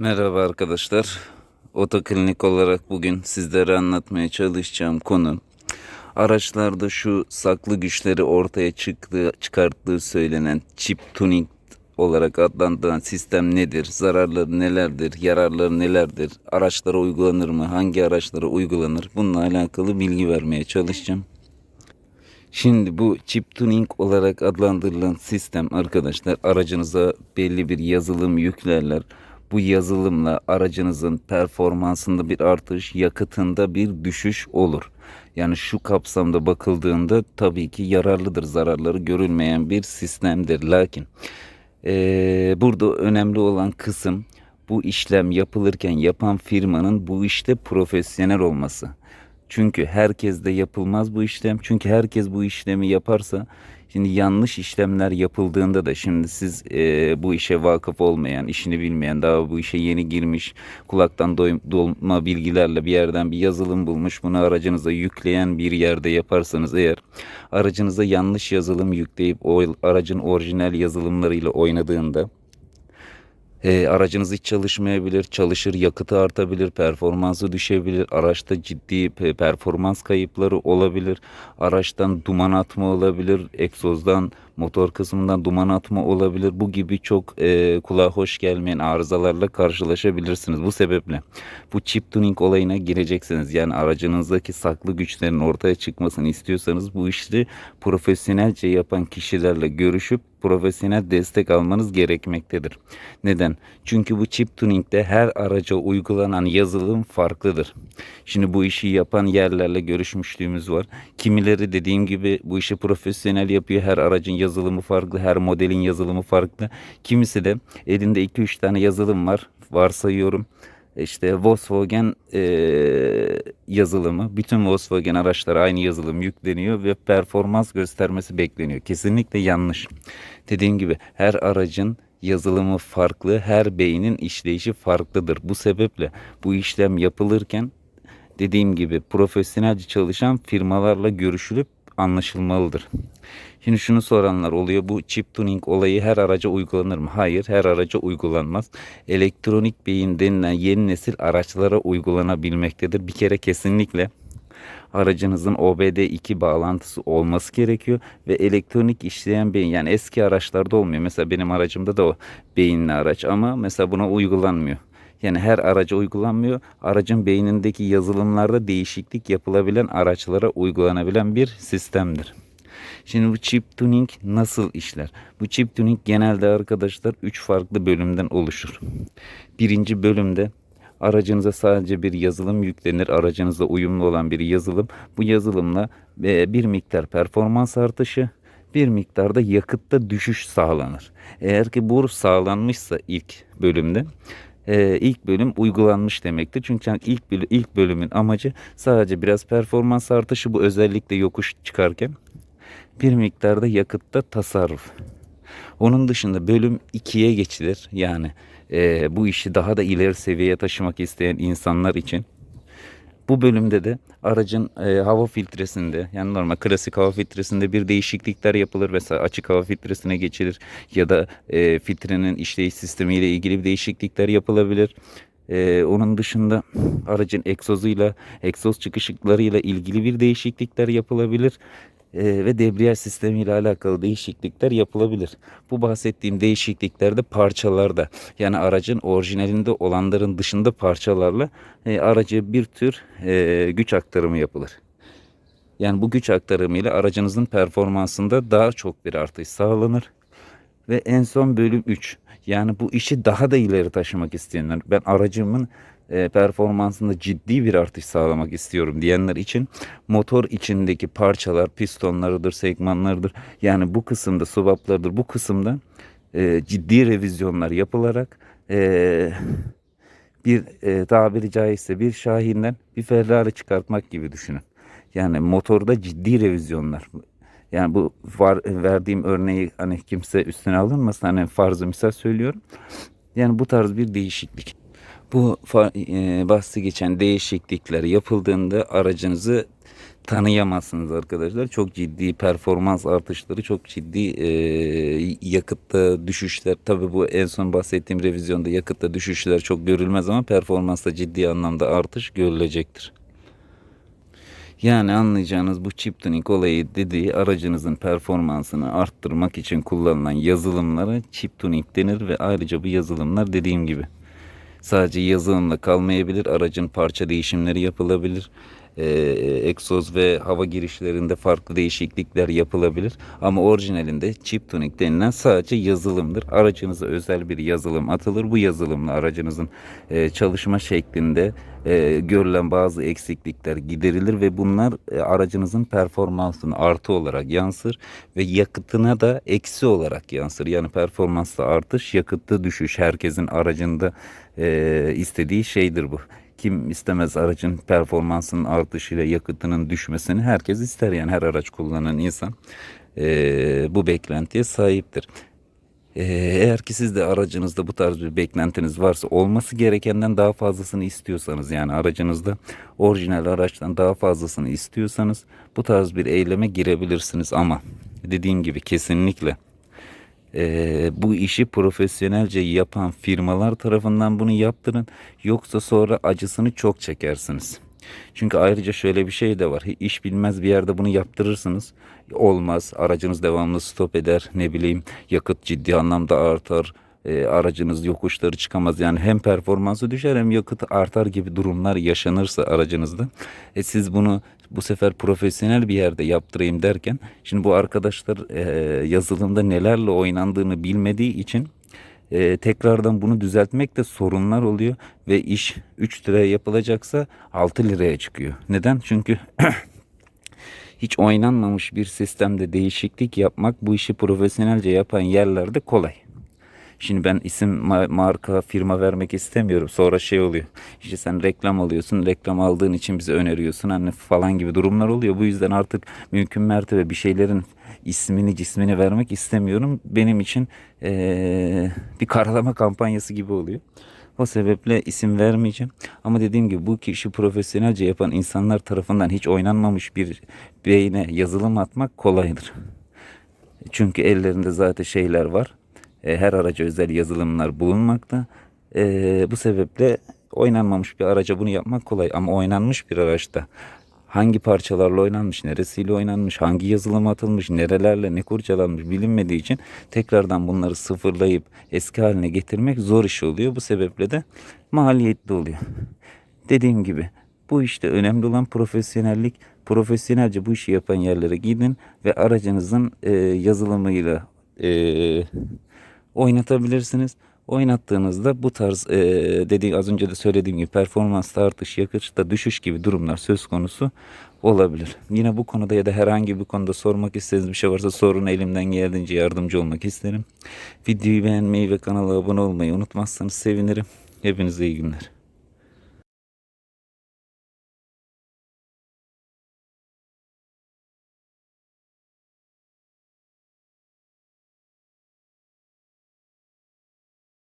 Merhaba arkadaşlar. Otoklinik olarak bugün sizlere anlatmaya çalışacağım konu araçlarda şu saklı güçleri ortaya çıktığı, çıkarttığı söylenen chip tuning olarak adlandırılan sistem nedir? Zararları nelerdir? Yararları nelerdir? Araçlara uygulanır mı? Hangi araçlara uygulanır? Bununla alakalı bilgi vermeye çalışacağım. Şimdi bu chip tuning olarak adlandırılan sistem arkadaşlar aracınıza belli bir yazılım yüklerler. Bu yazılımla aracınızın performansında bir artış, yakıtında bir düşüş olur. Yani şu kapsamda bakıldığında tabii ki yararlıdır, zararları görülmeyen bir sistemdir. Lakin eee, burada önemli olan kısım bu işlem yapılırken yapan firmanın bu işte profesyonel olması. Çünkü herkes de yapılmaz bu işlem. Çünkü herkes bu işlemi yaparsa şimdi yanlış işlemler yapıldığında da şimdi siz e, bu işe vakıf olmayan, işini bilmeyen, daha bu işe yeni girmiş, kulaktan dolma bilgilerle bir yerden bir yazılım bulmuş, bunu aracınıza yükleyen bir yerde yaparsanız eğer aracınıza yanlış yazılım yükleyip o aracın orijinal yazılımlarıyla oynadığında e, aracınız hiç çalışmayabilir, çalışır, yakıtı artabilir, performansı düşebilir, araçta ciddi pe- performans kayıpları olabilir, araçtan duman atma olabilir, egzozdan, motor kısmından duman atma olabilir. Bu gibi çok e, kulağa hoş gelmeyen arızalarla karşılaşabilirsiniz. Bu sebeple bu chip tuning olayına gireceksiniz. Yani aracınızdaki saklı güçlerin ortaya çıkmasını istiyorsanız bu işi profesyonelce yapan kişilerle görüşüp profesyonel destek almanız gerekmektedir. Neden? Çünkü bu chip tuning'de her araca uygulanan yazılım farklıdır. Şimdi bu işi yapan yerlerle görüşmüşlüğümüz var. Kimileri dediğim gibi bu işi profesyonel yapıyor. Her aracın yazılımı farklı, her modelin yazılımı farklı. Kimisi de elinde 2-3 tane yazılım var. Varsayıyorum işte Volkswagen eee, yazılımı bütün Volkswagen araçlara aynı yazılım yükleniyor ve performans göstermesi bekleniyor. Kesinlikle yanlış. Dediğim gibi her aracın yazılımı farklı, her beynin işleyişi farklıdır. Bu sebeple bu işlem yapılırken dediğim gibi profesyonelce çalışan firmalarla görüşülüp anlaşılmalıdır. Şimdi şunu soranlar oluyor. Bu chip tuning olayı her araca uygulanır mı? Hayır, her araca uygulanmaz. Elektronik beyin denilen yeni nesil araçlara uygulanabilmektedir. Bir kere kesinlikle aracınızın OBD2 bağlantısı olması gerekiyor ve elektronik işleyen beyin yani eski araçlarda olmuyor. Mesela benim aracımda da o beyinli araç ama mesela buna uygulanmıyor. Yani her araca uygulanmıyor. Aracın beynindeki yazılımlarda değişiklik yapılabilen araçlara uygulanabilen bir sistemdir. Şimdi bu chip tuning nasıl işler? Bu chip tuning genelde arkadaşlar 3 farklı bölümden oluşur. Birinci bölümde aracınıza sadece bir yazılım yüklenir. Aracınızla uyumlu olan bir yazılım. Bu yazılımla e, bir miktar performans artışı, bir miktarda yakıtta düşüş sağlanır. Eğer ki bu sağlanmışsa ilk bölümde e, ilk bölüm uygulanmış demektir. Çünkü ilk ilk bölümün amacı sadece biraz performans artışı bu özellikle yokuş çıkarken bir miktarda yakıtta tasarruf. Onun dışında bölüm 2'ye geçilir. Yani e, bu işi daha da ileri seviyeye taşımak isteyen insanlar için. Bu bölümde de aracın e, hava filtresinde yani normal klasik hava filtresinde bir değişiklikler yapılır. Mesela açık hava filtresine geçilir ya da e, filtrenin işleyiş sistemiyle ilgili bir değişiklikler yapılabilir. E, onun dışında aracın egzozuyla, egzoz çıkışıklarıyla ilgili bir değişiklikler yapılabilir. E, ve debriyaj sistemiyle alakalı değişiklikler yapılabilir. Bu bahsettiğim değişiklikler de parçalarda yani aracın orijinalinde olanların dışında parçalarla e, araca bir tür e, güç aktarımı yapılır. Yani bu güç aktarımıyla aracınızın performansında daha çok bir artış sağlanır. Ve en son bölüm 3. Yani bu işi daha da ileri taşımak isteyenler. Ben aracımın e, performansında ciddi bir artış sağlamak istiyorum diyenler için motor içindeki parçalar, pistonlarıdır, segmanlarıdır. Yani bu kısımda swaplardır. Bu kısımda e, ciddi revizyonlar yapılarak e, bir e, tabiri caizse bir Şahin'den bir Ferrari çıkartmak gibi düşünün. Yani motorda ciddi revizyonlar. Yani bu var, verdiğim örneği hani kimse üstüne alınmasın. Hani farzı misal söylüyorum. Yani bu tarz bir değişiklik. Bu e, bahsi geçen değişiklikler yapıldığında aracınızı tanıyamazsınız arkadaşlar. Çok ciddi performans artışları, çok ciddi e, yakıtta düşüşler. Tabii bu en son bahsettiğim revizyonda yakıtta düşüşler çok görülmez ama performansta ciddi anlamda artış görülecektir. Yani anlayacağınız bu chip tuning olayı dediği aracınızın performansını arttırmak için kullanılan yazılımlara chip tuning denir ve ayrıca bu yazılımlar dediğim gibi sadece yazılımla kalmayabilir. Aracın parça değişimleri yapılabilir. Ee, egzoz ve hava girişlerinde farklı değişiklikler yapılabilir. Ama orijinalinde chip tuning denilen sadece yazılımdır. Aracınıza özel bir yazılım atılır. Bu yazılımla aracınızın e, çalışma şeklinde e, görülen bazı eksiklikler giderilir ve bunlar e, aracınızın performansını artı olarak yansır ve yakıtına da eksi olarak yansır. Yani performansta artış, yakıtta düşüş herkesin aracında e, istediği şeydir bu. Kim istemez aracın performansının artışıyla yakıtının düşmesini herkes ister yani her araç kullanan insan e, bu beklentiye sahiptir. Ee, Eğer ki siz de aracınızda bu tarz bir beklentiniz varsa olması gerekenden daha fazlasını istiyorsanız yani aracınızda orijinal araçtan daha fazlasını istiyorsanız bu tarz bir eyleme girebilirsiniz ama dediğim gibi kesinlikle eee, bu işi profesyonelce yapan firmalar tarafından bunu yaptırın yoksa sonra acısını çok çekersiniz. Çünkü ayrıca şöyle bir şey de var. İş bilmez bir yerde bunu yaptırırsınız. Olmaz. Aracınız devamlı stop eder. Ne bileyim yakıt ciddi anlamda artar. E, aracınız yokuşları çıkamaz. Yani hem performansı düşer hem yakıt artar gibi durumlar yaşanırsa aracınızda. E, siz bunu bu sefer profesyonel bir yerde yaptırayım derken şimdi bu arkadaşlar e, yazılımda nelerle oynandığını bilmediği için e, tekrardan bunu düzeltmekte sorunlar oluyor ve iş 3 liraya yapılacaksa 6 liraya çıkıyor. Neden? Çünkü hiç oynanmamış bir sistemde değişiklik yapmak bu işi profesyonelce yapan yerlerde kolay. Şimdi ben isim ma- marka firma vermek istemiyorum. Sonra şey oluyor. İşte sen reklam alıyorsun. Reklam aldığın için bize öneriyorsun. Hani falan gibi durumlar oluyor. Bu yüzden artık mümkün mertebe bir şeylerin ismini cismini vermek istemiyorum. Benim için eee, bir karalama kampanyası gibi oluyor. O sebeple isim vermeyeceğim. Ama dediğim gibi bu kişi profesyonelce yapan insanlar tarafından hiç oynanmamış bir beyne yazılım atmak kolaydır. Çünkü ellerinde zaten şeyler var. E, Her araca özel yazılımlar bulunmakta. E, bu sebeple oynanmamış bir araca bunu yapmak kolay. Ama oynanmış bir araçta hangi parçalarla oynanmış, neresiyle oynanmış, hangi yazılım atılmış, nerelerle ne kurcalanmış bilinmediği için tekrardan bunları sıfırlayıp eski haline getirmek zor iş oluyor. Bu sebeple de maliyetli oluyor. Dediğim gibi bu işte önemli olan profesyonellik. Profesyonelce bu işi yapan yerlere gidin ve aracınızın e, yazılımıyla e, oynatabilirsiniz. Oynattığınızda bu tarz e, dediği az önce de söylediğim gibi performansta artış, yakıtta düşüş gibi durumlar söz konusu olabilir. Yine bu konuda ya da herhangi bir konuda sormak istediğiniz bir şey varsa sorun elimden geldiğince yardımcı olmak isterim. Videoyu beğenmeyi ve kanala abone olmayı unutmazsanız sevinirim. Hepinize iyi günler.